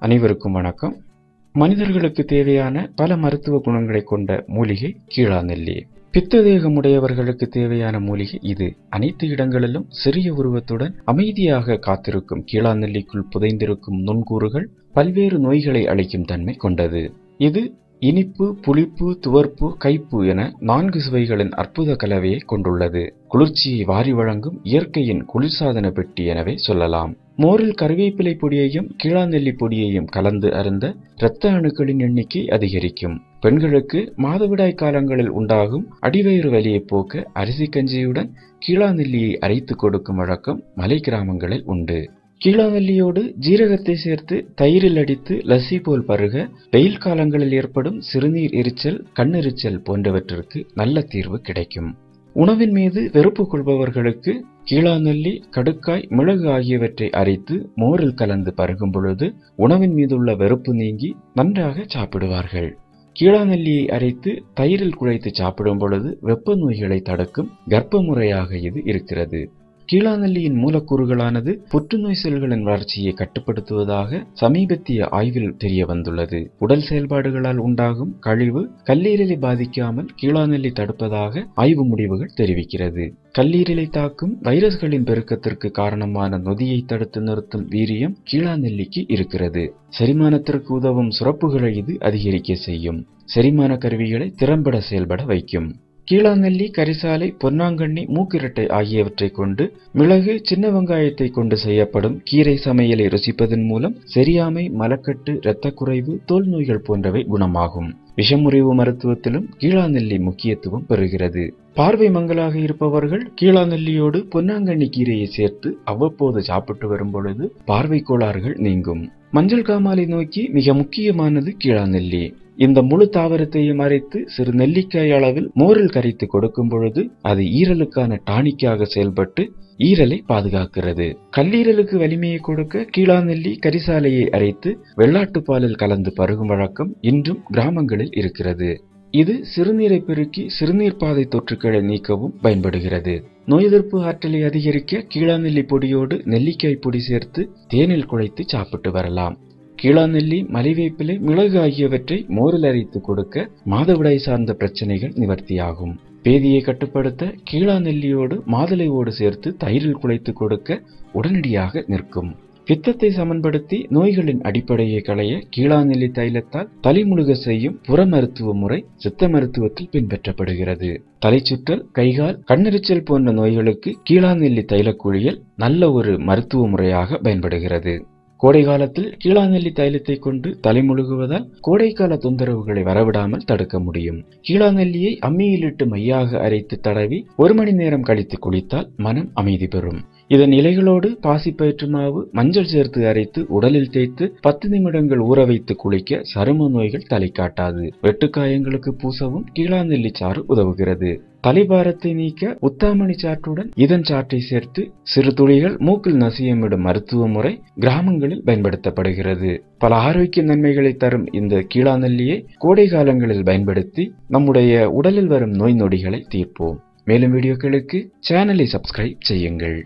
அனைவருக்கும் வணக்கம். மனிதர்களுக்கு தேவையான பல மருத்துவ குணங்களை கொண்ட மூலிகை கீழாநெல்லி. பித்ததேகமுடையவர்களுக்கு தேவையான மூலிகை இது. அனைத்து இடங்களிலும் சிறிய உருவத்துடன் அமைதியாக காத்திருக்கும் கீழாநெல்லிக்குள் புதைந்திருக்கும் நுண்கூறுகள் பல்வேறு நோய்களை அளிக்கும் தன்மை கொண்டது. இது இனிப்பு புளிப்பு துவர்ப்பு கைப்பு என நான்கு சுவைகளின் அற்புத கலவையை கொண்டுள்ளது. குளிர்ச்சியை வாரி வழங்கும் இயற்கையின் குளிர்சாதன பெட்டி எனவே சொல்லலாம். மோரில் கருவேப்பிலை பொடியையும் கீழாநெல்லி பொடியையும் கலந்து அருந்த இரத்த அணுக்களின் எண்ணிக்கை அதிகரிக்கும். பெண்களுக்கு மாதவிடாய் காலங்களில் உண்டாகும் அடிவயிறு வலியை போக்க அரிசி கஞ்சியுடன் கீழாநெல்லியை அரைத்து கொடுக்கும் வழக்கம் மலை கிராமங்களில் உண்டு. கீழாநெல்லியோடு ஜீரகத்தை சேர்த்து தயிரில் அடித்து லஸ்ஸி போல் பருக வெயில் காலங்களில் ஏற்படும் சிறுநீர் எரிச்சல் கண்ணெரிச்சல் போன்றவற்றிற்கு நல்ல தீர்வு கிடைக்கும். உணவின் மீது வெறுப்பு கொள்பவர்களுக்கு கீழாநெல்லி கடுக்காய் மிளகு ஆகியவற்றை அரைத்து மோரில் கலந்து பருகும் பொழுது உணவின் மீதுள்ள வெறுப்பு நீங்கி நன்றாக சாப்பிடுவார்கள். கீழாநெல்லியை அரைத்து தயிரில் குழைத்து சாப்பிடும் பொழுது வெப்ப நோய்களை தடுக்கும் கர்ப்ப முறையாக இது இருக்கிறது. கீழாநெல்லியின் மூலக்கூறுகளானது புற்றுநோய் செல்களின் வளர்ச்சியை கட்டுப்படுத்துவதாக சமீபத்திய ஆய்வில் தெரிய வந்துள்ளது உடல் செயல்பாடுகளால் உண்டாகும் கழிவு கல்லீரலை பாதிக்காமல் கீழாநெல்லி தடுப்பதாக ஆய்வு முடிவுகள் தெரிவிக்கிறது. கல்லீரலை தாக்கும் வைரஸ்களின் பெருக்கத்திற்கு காரணமான நொதியை தடுத்து நிறுத்தும் வீரியம் கீழாநெல்லிக்கு இருக்கிறது. செரிமானத்திற்கு உதவும் சுரப்புகளை இது அதிகரிக்க செய்யும். செரிமான கருவிகளை திறம்பட செயல்பட வைக்கும். கீழாநெல்லி கரிசாலை பொன்னாங்கண்ணி மூக்கிரட்டை ஆகியவற்றை கொண்டு மிளகு சின்ன வெங்காயத்தை கொண்டு செய்யப்படும் கீரை சமையலை ருசிப்பதன் மூலம் செரியாமை மலக்கட்டு இரத்த குறைவு தோல் நோய்கள் போன்றவை குணமாகும். விஷமுறிவு மருத்துவத்திலும் கீழாநெல்லி முக்கியத்துவம் பெறுகிறது. பார்வை மங்கலாக இருப்பவர்கள் கீழாநெல்லியோடு பொன்னாங்கண்ணி கீரையை சேர்த்து அவ்வப்போது சாப்பிட்டு வரும் பொழுது பார்வை கோளாறுகள் நீங்கும். மஞ்சள் காமாலை நோக்கி மிக முக்கியமானது கீழாநெல்லி இந்த முழு தாவரத்தையும் அரைத்து சிறு நெல்லிக்காய் அளவில் மோரில் கரைத்து கொடுக்கும் பொழுது அது ஈரலுக்கான டானிக்காக செயல்பட்டு ஈரலை பாதுகாக்கிறது. கல்லீரலுக்கு வலிமையை கொடுக்க கீழாநெல்லி கரிசாலையை அரைத்து வெள்ளாட்டு பாலில் கலந்து பருகும் வழக்கம் இன்றும் கிராமங்களில் இருக்கிறது. இது சிறுநீரை பெருக்கி சிறுநீர் பாதை தொற்றுக்களை நீக்கவும் பயன்படுகிறது. நோய் எதிர்ப்பு ஆற்றலை அதிகரிக்க கீழாநெல்லி பொடியோடு நெல்லிக்காய் பொடி சேர்த்து தேனில் குழைத்து சாப்பிட்டு வரலாம். கீழாநெல்லி மலைவேப்பிலை மிளகு ஆகியவற்றை மோரில் அரைத்து கொடுக்க மாதவிடாய் சார்ந்த பிரச்சனைகள் நிவர்த்தியாகும். பேதியை கட்டுப்படுத்த கீழாநெல்லியோடு மாதுளையோடு சேர்த்து தயிரில் குழைத்து கொடுக்க உடனடியாக நிற்கும். பித்தத்தை சமன்படுத்தி நோய்களின் அடிப்படையை களைய கீழாநெல்லி தைலத்தால் தலைமுழுக செய்யும் புற மருத்துவ முறை சித்த மருத்துவத்தில் பின்பற்றப்படுகிறது. தலைச்சுற்றல் கைகால் கண்ணெரிச்சல் போன்ற நோய்களுக்கு கீழாநெல்லி தைலக்குழியல் நல்ல ஒரு மருத்துவ முறையாக பயன்படுகிறது. கோடை காலத்தில் கீழாநெல்லி தைலத்தை கொண்டு தலைமுழுகுவதால் கோடைக்கால தொந்தரவுகளை வரவிடாமல் தடுக்க முடியும். கீழாநெல்லியை அம்மியிலிட்டு மையாக அரைத்து தடவி ஒரு மணி நேரம் கழித்து குளித்தால் மனம் அமைதி பெறும். இதன் இலைகளோடு பாசிப்பயிற்று மாவு மஞ்சள் சேர்த்து அரைத்து உடலில் தேய்த்து பத்து நிமிடங்கள் ஊற வைத்து குளிக்க சரும நோய்கள் தலை காட்டாது வெட்டுக்காயங்களுக்கு பூசவும் கீழாநெல்லி சாறு உதவுகிறது. தலைபாரத்தை நீக்க உத்தாமணி சாற்றுடன் இதன் சாற்றை சேர்த்து சிறு துளிகள் மூக்கில் நசியமிடும் மருத்துவ முறை கிராமங்களில் பயன்படுத்தப்படுகிறது. பல ஆரோக்கிய நன்மைகளை தரும் இந்த கீழாநெல்லியை கோடை காலங்களில் பயன்படுத்தி நம்முடைய உடலில் வரும் நோய் நொடிகளை தீர்ப்போம். மேலும் வீடியோக்களுக்கு சேனலை சப்ஸ்கிரைப் செய்யுங்கள்.